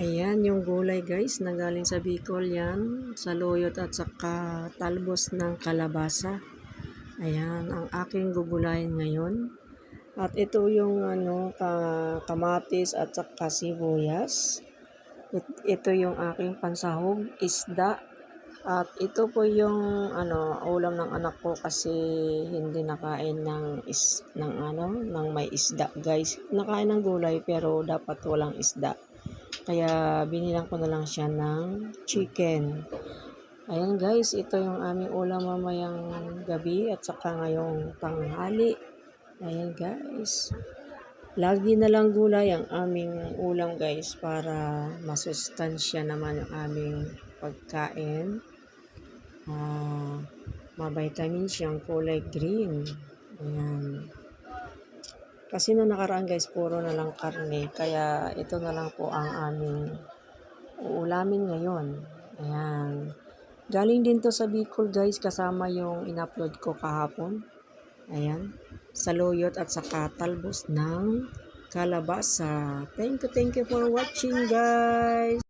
Ayan, yung gulay guys, na galing sa Bicol yan. Sa loyot at saka talbos ng kalabasa. Ayan, ang aking gugulayin ngayon. At ito yung ano, ka, kamatis at saka sibuyas. It- ito yung aking pansahog, isda. At ito po yung ano, ulam ng anak ko kasi hindi nakain ng is ng ano, ng may isda, guys. Nakain ng gulay pero dapat walang isda. Kaya binilang ko na lang siya ng chicken. Ayan guys, ito yung aming ulam mamayang gabi at saka ngayong tanghali. Ayan guys. Lagi na lang gulay ang aming ulam guys para masustansya naman ang aming pagkain. Ah, ma-vitamins yung kulay green. Ayan. Kasi nung nakaraan guys, puro na lang karne. Kaya ito na lang po ang aming uulamin ngayon. Ayan. Galing din to sa Bicol guys, kasama yung in-upload ko kahapon. Ayan. Sa loyot at saka talbos ng kalabasa. Thank you, thank you for watching guys.